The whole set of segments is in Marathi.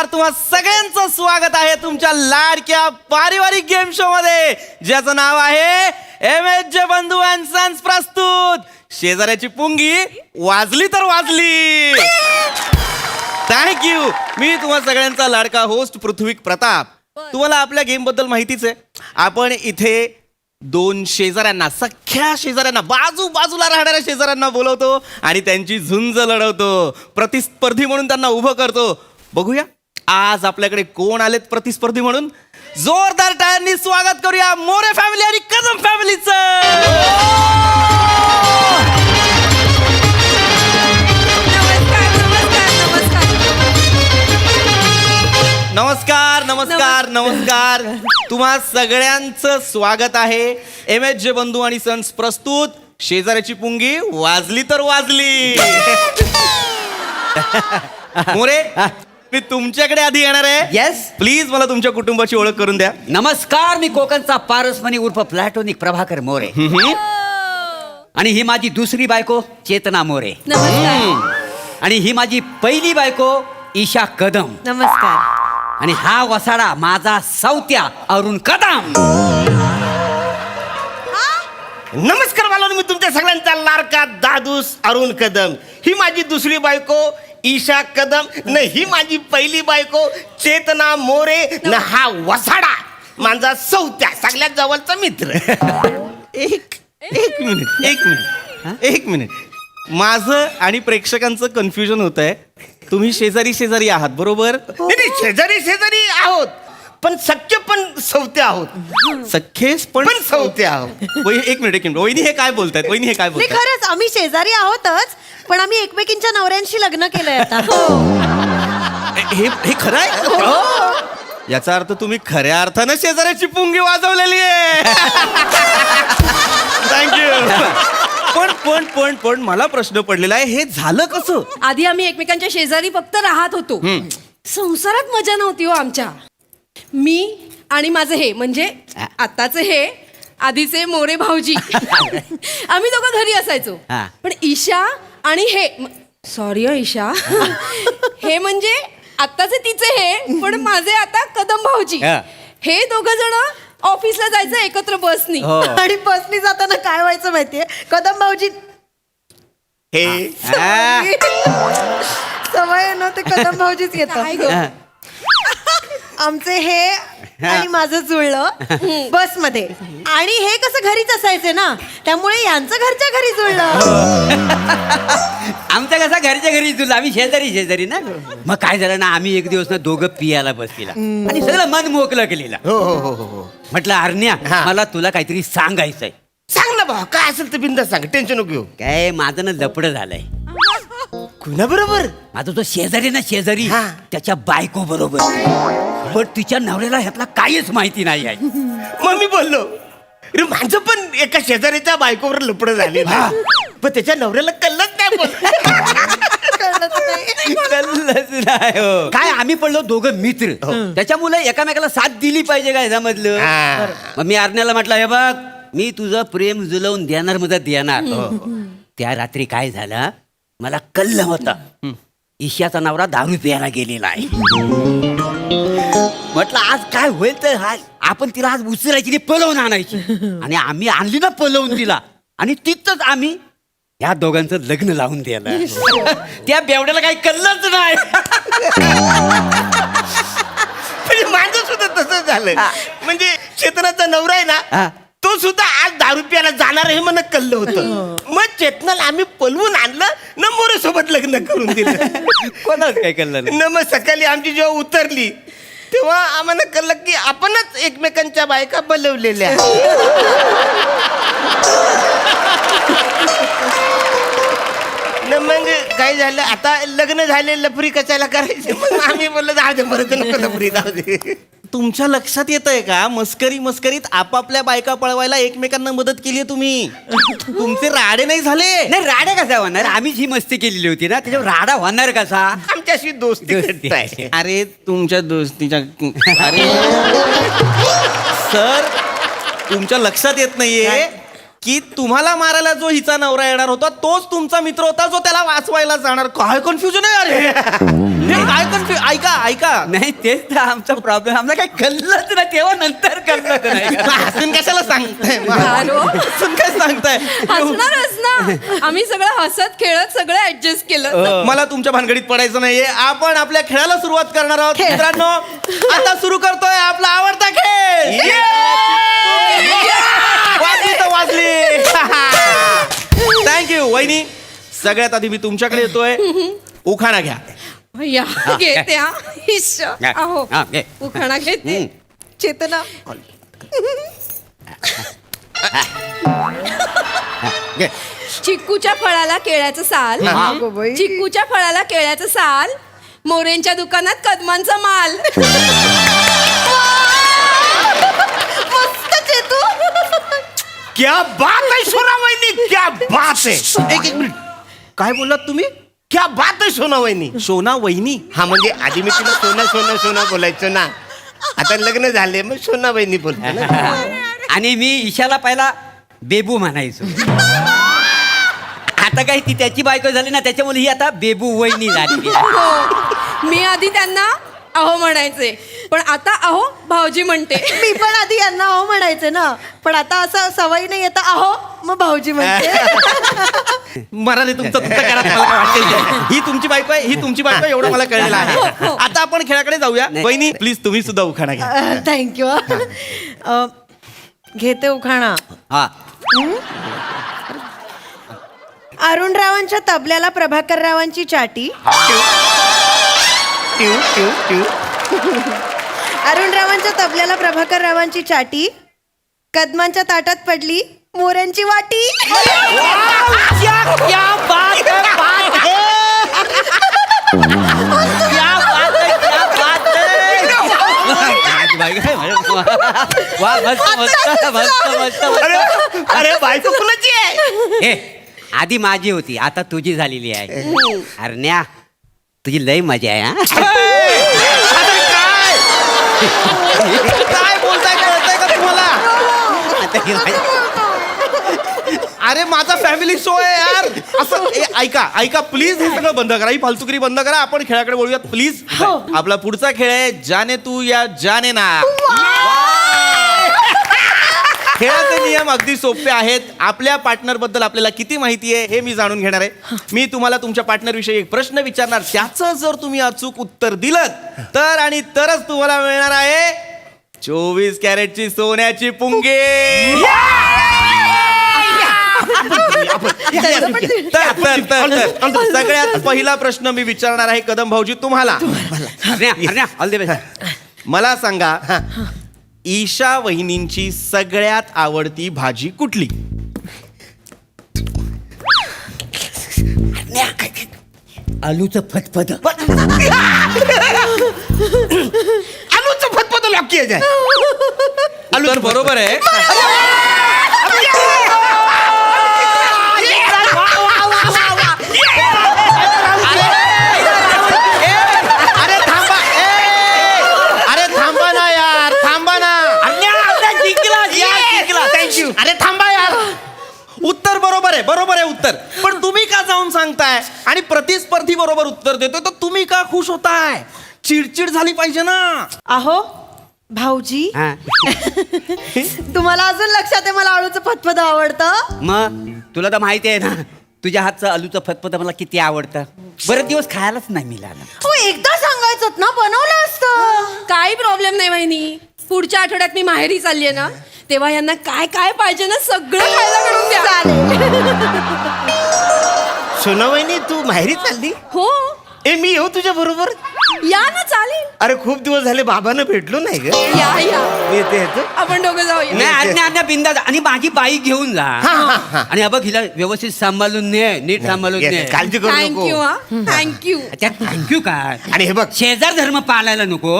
नमस्कार तुम्हा सगळ्यांचं स्वागत आहे तुमच्या लाडक्या पारिवारिक गेम शो मध्ये. ज्याचं नाव आहे एम एच जे बंधू अँड सन्स प्रस्तुत. शेजाऱ्याची पुंगी वाजली तर वाजली. थँक्यू मी तुम्हा सगळ्यांचा लाडका होस्ट पृथ्वीक प्रताप. तुम्हाला आपल्या गेमबद्दल माहितीच आहे. आपण इथे दोन शेजाऱ्यांना सख्या शेजाऱ्यांना बाजू बाजूला राहणाऱ्या शेजाऱ्यांना बोलवतो आणि त्यांची झुंज लढवतो. प्रतिस्पर्धी म्हणून त्यांना उभं करतो. बघूया. आज आपल्याकडे कोण आलेत प्रतिस्पर्धी म्हणून? जोरदार टाळ्यांनी स्वागत करूया मोरे फॅमिली आणि कदम फॅमिलीचं नमस्कार नमस्कार नमस्कार. नमस्कार. नमस्कार तुम्हा सगळ्यांचं स्वागत आहे. एम एच जे बंधू आणि सन्स प्रस्तुत. शेजाऱ्याची पुंगी वाजली तर वाजली. मोरे मी तुमच्याकडे आधी येणार आहे. Yes. प्लीज मला तुमच्या कुटुंबाची ओळख करून द्या. नमस्कार मी कोकणचा पारसमणी उर्फ प्लॅटोनिक प्रभाकर मोरे. आणि ही माझी दुसरी बायको चेतना मोरे. नमस्कार. आणि ही माझी पहिली बायको ईशा कदम. नमस्कार. आणि हा वसाडा माझा सौत्या अरुण कदम. नमस्कार मला मी तुमच्या सगळ्यांचा लाडका दादूस अरुण कदम. ही माझी दुसरी बायको ईशा कदम न ही माझी पहिली बायको चेतना मोरे न हा वसाडा माझा सौत्या सगळ्यात जवळचा मित्र. एक एक मिनिट एक मिनिट एक मिनिट. माझं आणि प्रेक्षकांचं कन्फ्युजन होत आहे तुम्ही शेजारी शेजारी आहात बरोबर? नाही, नाही, शेजारी शेजारी आहोत. पण सख्य पण सौते आहोत. सख्खेस पण पण सौते आहोत. वही- एक मिनिट एक मिनिट. वहिनी हे काय बोलतायत? वहिनी हे काय नाही बोलतायत? खरंच आम्ही शेजारी आहोतच पण आम्ही एकमेकींच्या नवऱ्यांशी लग्न केलंय आता. हे हे खरं आहे? याचा अर्थ तुम्ही खऱ्या अर्थानं शेजाऱ्याची पुंगी वाजवलेली आहे. थँक्यू पण पण पण पण मला प्रश्न पडलेला आहे हे झालं कसं? आधी आम्ही एकमेकांच्या शेजारी फक्त राहत होतो. संसारात मजा नव्हती हो आमच्या. मी आणि माझं हे म्हणजे आताचे हे आधीचे मोरे भाऊजी. आम्ही दोघं घरी असायचो. हा. पण ईशा आणि हे सॉरी ईशा. हे म्हणजे आत्ताचे तिचे हे पण माझे आता कदम भाऊजी. हा. हे दोघं जण ऑफिसला जायचं एकत्र बसनी. हो. आणि बसनी जाताना काय व्हायचं माहितीये? कदम भाऊजी. हे. हा. सवय आहे ना ते कदम भाऊजीच काय येतात गं? आमचे हे आणि माझं जुळलं बसमध्ये आणि हे कसं घरीच असायचे ना त्यामुळे यांचं घरच्या घरी जुळलं. आमचं कसा घरच्या घरी तुला आम्ही शेजारी शेजारी ना. मग काय झालं ना आम्ही एक दिवस ना दोघं पियाला बसलेला. आणि सगळं मन मोकलं केलेलं. हो हो हो हो हो. म्हटलं अरण्या हा. मला तुला काहीतरी सांगायचंय. सांग ना भाऊ काय असेल तर बिंदा सांग टेन्शन नको घेऊ. काय माझं ना लपड झालंय. कुणा बरोबर? माझा तो शेजारी ना शेजारी हा. त्याच्या बायको बरोबर. पण तिच्या नवऱ्याला ह्यातला काहीच माहिती नाही आहे. मग मी बोललो अरे माझं पण एका शेजारीच्या बायकोवर लपड झाले पण त्याच्या नवऱ्याला कल्लच नाही बोल कळलंच नाही. कळलंच नाही हो. काय आम्ही पडलो दोघं मित्र. त्याच्यामुळे एकामेकाला साथ दिली पाहिजे काय समजलं? हा. मग मी आरण्याला म्हटलं हे बघ मी तुझं प्रेम जुलवून देणार मदत देणार. त्या रात्री काय झालं? मला कल्ल होता. ईशाचा नवरा दारू प्यायला गेलेला आहे. म्हटलं आज काय होईल तर आपण तिला आज उचलायची ती पलवून आणायची. आणि आम्ही आणली ना पलवून तिला. आणि तिथंच आम्ही या दोघांचं लग्न लावून दिलं. त्या बेवड्याला काही कळलंच नाही. म्हणजे माझं सुद्धा तसंच झालं. म्हणजे चेतनाचा नवरा आहे हा. ना तो सुद्धा आज दारू प्यायला जाणार हे मला कल्लं होतं. मग चेतनाला आम्ही पलवून आणलं न मोरे सोबत लग्न करून दिलं. कोणाच काही कळलं नाही? न मग सकाळी आमची जेव्हा उतरली तेव्हा आम्हाला कळलं की आपणच एकमेकांच्या बायका बोलवलेल्या न मग काय झालं आता लग्न झाले लफरी कशाला करायची? मग आम्ही बोललो जाऊ दे परत नको लफरी जाऊ दे. तुमच्या लक्षात येत आहे का? मस्करी मस्करीत आपापल्या बायका पळवायला एकमेकांना मदत केली तुम्ही. तुमचे राडे नाही झाले. नाही राडा कसा होणार? आम्हीच ही मस्ती केलेली होती ना त्याच्यावर राडा होणार कसा? आमच्याशी दोस्ती अरे तुमच्या दोस्तीच्या अरे. सर तुमच्या लक्षात येत नाहीये. की तुम्हाला मारायला जो हिचा नवरा येणार होता तोच तुमचा मित्र होता जो त्याला वाचवायला जाणार. काय कन्फ्युजन आहे अरे? हे काय कन्फ्युज ऐका ऐका. नाही तेच तर आमचा प्रॉब्लेम आम्हाला काय कळलंच ना तेव्हा नंतर कळलं नाही हसून कशाला सांगताय हॅलो? हसून काय सांगताय? हसणारच ना आम्ही सगळं हसत खेळत सगळं ऍडजस्ट केलं. मला तुमच्या भानगडीत पडायचं नाहीये. आपण आपल्या खेळाला सुरुवात करणार आहोत मित्रांनो. आता सुरू करतोय आपला आवडता खेळ. वहिनी सगळ्यात आधी मी तुमच्याकडे येतोय. उखाणा घ्या. या घेते हा. इश्श. अहो हा, घे. उखाणा घेते. चेतना. घे. चिक्कूच्या फळाला केळ्याचं साल. अगं बाई. चिक्कूच्या फळाला केळ्याचं साल. मोरेंच्या दुकानात कदमांचा माल मस्त चेतू क्या बात आहे सोना वहिनी? क्या बात आहे एक एक मिनिट। काय बोललात तुम्ही? क्या बात आहे सोना वहिनी? सोना वहिनी? हा म्हणजे आधी मी तुला सोना सोना सोना बोलायचो ना. आता लग्न झाले मग सोना वहिनी बोलतो ना. आणि मी ईशाला पहिला बेबू म्हणायचो. आता काही ती त्याची बायको झाली ना त्याच्यामुळे ही आता बेबू वहिनी झाली. हो मी आधी त्यांना अहो म्हणायचे. पण आता अहो भाऊजी म्हणते. मी पण आधी यांना अहो म्हणायचे ना. पण आता असं सवय नाही येतं अहो मग भाऊजी म्हणते. मराठी तुमचं तुमचं करा मला काय वाटतंय ते. ही तुमची बायको आहे ही तुमची बायको आहे, एवढं मला कळलेलं आहे. आता आपण खेळाकडे जाऊया. वहिनी प्लीज तुम्ही सुद्धा उखाणा घ्या. थँक्यू घेते उखाणा. हा. अरुणरावांच्या तबल्याला प्रभाकर रावांची चाटी. ट्यू ट्यू ट्यू अरुणरावांच्या तबल्याला प्रभाकर रावांची चाटी कदमांच्या ताटात पडली मोऱ्यांची वाटी. माझी बायको आहे, माझी- वा मस्त मस्त मस्त मस्त अरे मस्त. अरे बायको कुणाची आहे? हे आधी माझी होती आता तुझी झालेली आहे. अरण्या तुझी लय मजा आहे हा. काय बोलताय कळतंय का तुम्हाला? ही अरे माझा फॅमिली शो आहे यार. असं ए, ऐका ऐका प्लीज हे सगळं बंद करा. ही फालतुगिरी बंद करा. आपण खेळाकडे बोलूयात प्लीज आपला पुढचा खेळ आहे जाने तू या जाने ना. खेळाचे नियम अगदी सोपे आहेत. आपल्या पार्टनरबद्दल आपल्याला किती माहिती आहे हे मी जाणून घेणार आहे. मी तुम्हाला तुमच्या पार्टनर विषयी एक प्रश्न विचारणार. त्याचं जर तुम्ही अचूक उत्तर दिलं तर आणि तरच तुम्हाला मिळणार आहे चोवीस कॅरेटची सोन्याची पुंगे. तर तर तर तर. सगळ्यात पहिला प्रश्न मी विचारणार आहे कदम भाऊजी तुम्हाला. मला सांगा ईशा वहिनींची सगळ्यात आवडती भाजी कुठली? आलूचं फतफत. आलूचं फतफत लॉकी आहे तर बरोबर आहे. सांगताय आणि प्रतिस्पर्धी बरोबर उत्तर देतोय तर तुम्ही का खुश होताय? चिडचिड झाली पाहिजे ना. अहो भाऊजी. हा. तुम्हाला अजून लक्षात आहे मला आळूचं फतफद आवडतं? मग तुला तर माहिती आहे ना तुझ्या हातचं आलूचं फतफत मला किती आवडतं. बरेच दिवस खायलाच नाही मिळालं हो एकदा सांगायचं ना बनवलं असतं. काही प्रॉब्लेम नाही वहिनी. पुढच्या आठवड्यात मी माहेरी चालली आहे ना तेव्हा यांना काय काय पाहिजे ना सगळं खायला मिळून द्या. वहिनी तू माहेरी चालली? हो. ए मी येऊ तुझ्या बरोबर? या ना चालेल. अरे खूप दिवस झाले बाबांना भेटलो नाही ग. या या. मी येते येतो. आपण दोघं नाही जाऊया अरण्या अरण्या बिंदा आणि माझी बाई घेऊन जा. हा, हा, हा. आणि हा बघ हिला व्यवस्थित सांभाळून ने नीट सांभाळून ने. काळजी करू नको. थँक्यू हा. थँक्यू त्या थँक्यू काय आणि हे बघ. शेजार धर्म पाळायला नको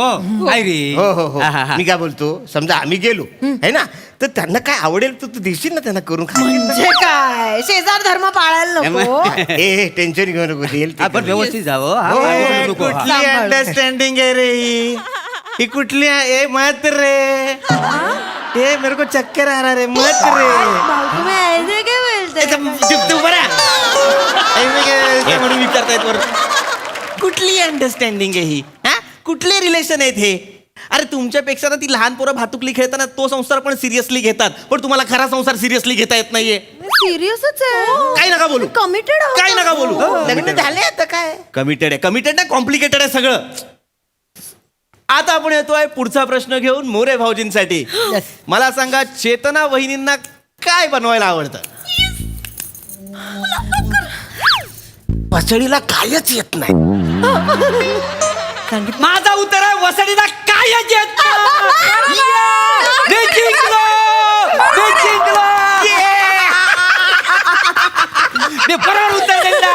काय रे. हो हो हो. हा, हा, हा. मी काय बोलतो? समजा आम्ही गेलो है ना? तर त्यांना काय आवडेल तर तू देशील ना त्यांना करून म्हणजे काय? शेजार धर्म पाळायला नको. ए टेन्शन घेऊ नको देईल ते आपण. व्यवस्थित जावं हा, हो, काय हो, करू नको, हा. कुठली अंडरस्टँडिंग आहे रे ही? ही कुठली आहे? ए, मत रे. ए मेरे को चक्कर आ रहा रे मत रे. भाऊ तुम्ही ऐसे काय बोलताय म्हणून विचारतायत वर कुठली अंडरस्टँडिंग आहे ही? हा? कुठले रिलेशन आहेत हे? अरे तुमच्यापेक्षा ना ती लहान पोरं भातुकली खेळताना तो संसार पण सिरियसली घेतात. पण तुम्हाला खरा संसार सिरियसली घेता येत नाहीये. सिरियसच आहे. काही नका बोलू. कमिटेड काय नका बोलू. लग्न झाले आता काय? कमिटेड आहे. कमिटेड नाही कॉम्प्लिकेटेड आहे सगळं. आता आपण येतोय पुढचा प्रश्न घेऊन मोरे भाऊजींसाठी. मला सांगा चेतना वहिनींना काय बनवायला आवडतं? पसडीला कायच येत नाही. माझा उत्तर आहे वसडीला काय येत नाही. मी जिंकलो मी जिंकलो मी बरोबर उत्तर दिलं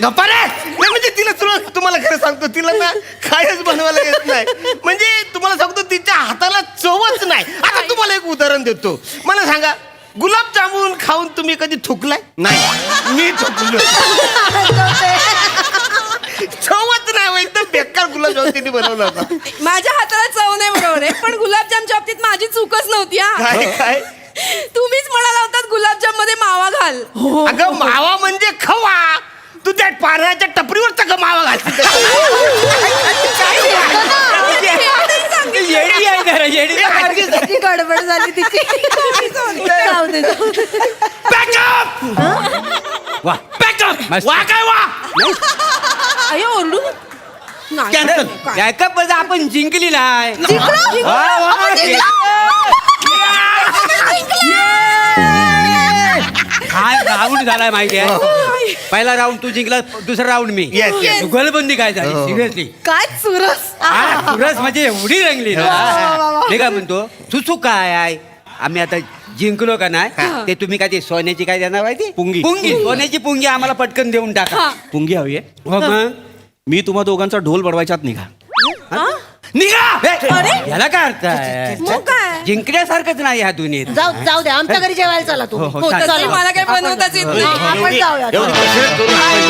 गप्पा रे नाही म्हणजे तिला तुला तुम्हाला खरं सांगतो तिला ना कायच बनवायला येत नाही म्हणजे तुम्हाला सांगतो तिच्या हाताला चवच नाही आता तुम्हाला एक उदाहरण देतो मला सांगा गुलाबजामुन खाऊन तुम्ही कधी थुकलाय? नाही. मी थुकलो. चवच नाही हो, एकदम बेकार गुलाबजामुन तिने बनवला होता. माझ्या हाताला चव नाही बरोबर आहे पण गुलाबजामच्या बाबतीत माझी चूकच नव्हती हा. काय काय? तुम्हीच म्हणाला होतात गुलाबजाममध्ये मावा घाल. अगं मावा म्हणजे खवा. तू त्या पाण्याच्या टपरीवर का मावा घालते येडी आहे जरा येडी. गडबड झाली तिची वा मस्त. वा काय वा अयो ओरडू नाही. कॅन्सल काय? बॅकअप आपण जिंकली नाही जिंकलो? वा, वा, आपण जिंकलो? राऊंड झालाय माहिती आहे पहिला राऊंड तू जिंकला दुसरा राऊंड मी Yes, yes. जुगलबंदी काय झाली सिरियसली काय चुरस सुरस म्हणजे एवढी रंगली ना मी काय म्हणतो सुसू काय आहे आम्ही आता जिंकलो का नाही? ते तुम्ही काय ते सोन्याची काय देणार माहिती पुंगी. पुंगी. सोन्याची पुंगी आम्हाला पटकन देऊन टाका. पुंगी हवी आहे. हो मग मी तुम्हा दोघांचा ढोल बडवायच्यात निघा. निघा! हे, याला काय अर्थ आहे? मग काय? जिंकण्यासारखंच नाही ह्या दुनियेत. जाऊ जाऊ दे आमच्या घरी जेवायला चला तू हो, हो, चालेल. मला काही बनवताच येत नाही. आपण जाऊया आपण